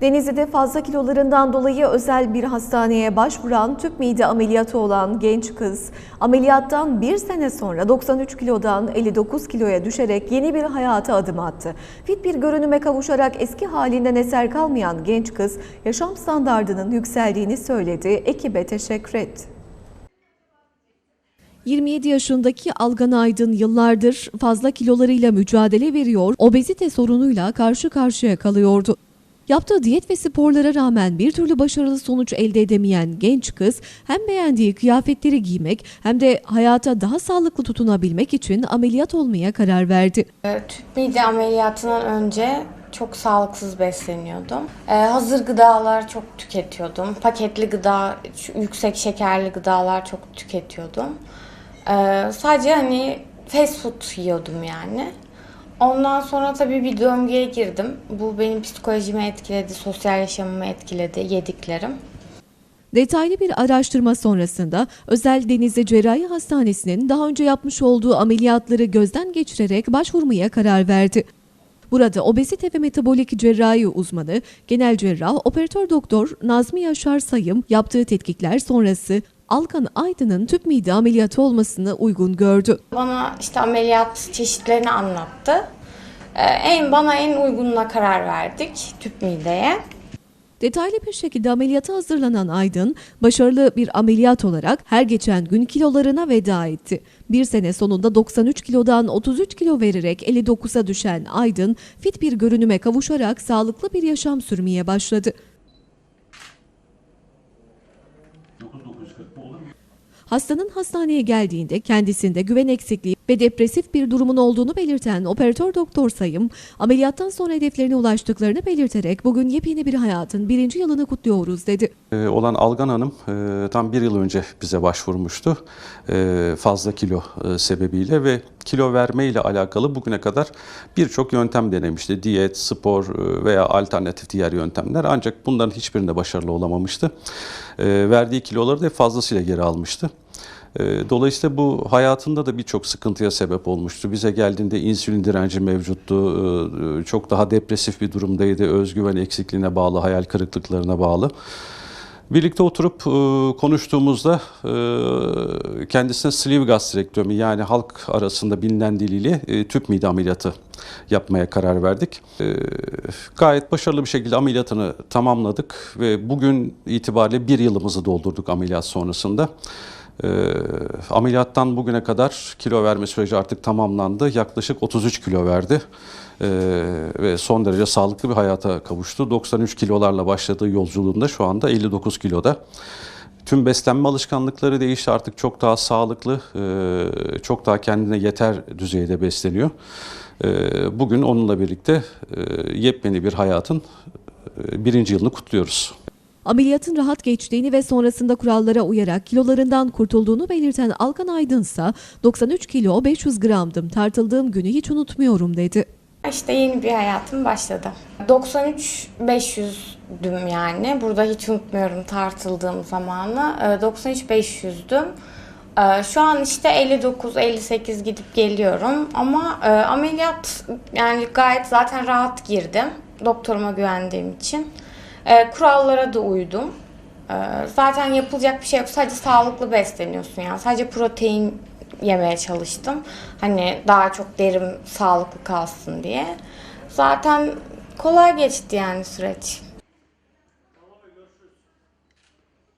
Denizli'de fazla kilolarından dolayı özel bir hastaneye başvuran tüp mide ameliyatı olan genç kız ameliyattan bir sene sonra 93 kilodan 59 kiloya düşerek yeni bir hayata adım attı. Fit bir görünüme kavuşarak eski halinden eser kalmayan genç kız yaşam standardının yükseldiğini söyledi, ekibe teşekkür etti. 27 yaşındaki Algan Aydın yıllardır fazla kilolarıyla mücadele veriyor, obezite sorunuyla karşı karşıya kalıyordu. Yaptığı diyet ve sporlara rağmen bir türlü başarılı sonuç elde edemeyen genç kız hem beğendiği kıyafetleri giymek hem de hayata daha sağlıklı tutunabilmek için ameliyat olmaya karar verdi. Ee, Tüp mide ameliyatından önce çok sağlıksız besleniyordum. Ee, hazır gıdalar çok tüketiyordum. Paketli gıda, yüksek şekerli gıdalar çok tüketiyordum. Ee, sadece hani fast food yiyordum yani. Ondan sonra tabii bir döngüye girdim. Bu benim psikolojimi etkiledi, sosyal yaşamımı etkiledi, yediklerim. Detaylı bir araştırma sonrasında Özel Denizli Cerrahi Hastanesi'nin daha önce yapmış olduğu ameliyatları gözden geçirerek başvurmaya karar verdi. Burada obezite ve metabolik cerrahi uzmanı, genel cerrah, operatör doktor Nazmi Yaşar Sayım yaptığı tetkikler sonrası Alkan Aydın'ın tüp mide ameliyatı olmasını uygun gördü. Bana işte ameliyat çeşitlerini anlattı. Ee, en bana en uygununa karar verdik tüp mideye. Detaylı bir şekilde ameliyata hazırlanan Aydın, başarılı bir ameliyat olarak her geçen gün kilolarına veda etti. Bir sene sonunda 93 kilodan 33 kilo vererek 59'a düşen Aydın, fit bir görünüme kavuşarak sağlıklı bir yaşam sürmeye başladı. Hastanın hastaneye geldiğinde kendisinde güven eksikliği ve depresif bir durumun olduğunu belirten operatör doktor sayım, ameliyattan sonra hedeflerine ulaştıklarını belirterek bugün yepyeni bir hayatın birinci yılını kutluyoruz dedi. Ee, olan Algan Hanım e, tam bir yıl önce bize başvurmuştu e, fazla kilo e, sebebiyle ve kilo verme ile alakalı bugüne kadar birçok yöntem denemişti. Diyet, spor e, veya alternatif diğer yöntemler ancak bunların hiçbirinde başarılı olamamıştı. E, Verdiği kiloları da fazlasıyla geri almıştı. E, Dolayısıyla bu hayatında da birçok sıkıntıya sebep olmuştu. Bize geldiğinde insülin direnci mevcuttu. e, Çok daha depresif bir durumdaydı. Özgüven eksikliğine bağlı, hayal kırıklıklarına bağlı. Birlikte oturup e, konuştuğumuzda e, kendisine sleeve gastrektomi yani halk arasında bilinen diliyle e, tüp mide ameliyatı yapmaya karar verdik. Gayet başarılı bir şekilde ameliyatını tamamladık ve bugün itibariyle bir yılımızı doldurduk ameliyat sonrasında. E, ameliyattan bugüne kadar kilo verme süreci artık tamamlandı. Yaklaşık 33 kilo verdi. E, ve son derece sağlıklı bir hayata kavuştu. 93 kilolarla başladığı yolculuğunda şu anda 59 kiloda. Tüm beslenme alışkanlıkları değişti artık çok daha sağlıklı, e, çok daha kendine yeter düzeyde besleniyor. E, Bugün onunla birlikte e, yepyeni bir hayatın e, birinci yılını kutluyoruz. Ameliyatın rahat geçtiğini ve sonrasında kurallara uyarak kilolarından kurtulduğunu belirten Alkan Aydın ise 93 kilo 500 gramdım tartıldığım günü hiç unutmuyorum dedi. İşte yeni bir hayatım başladı. 93 500'düm yani. Burada hiç unutmuyorum tartıldığım zamanı. Ee, 93 500'düm. Ee, Şu an işte 59 58 gidip geliyorum ama e, ameliyat yani gayet zaten rahat girdim. Doktoruma güvendiğim için. Ee, Kurallara da uydum. Ee, Zaten yapılacak bir şey yok. Sadece sağlıklı besleniyorsun yani. Sadece protein yemeye çalıştım. Hani daha çok derim sağlıklı kalsın diye. Zaten kolay geçti yani süreç.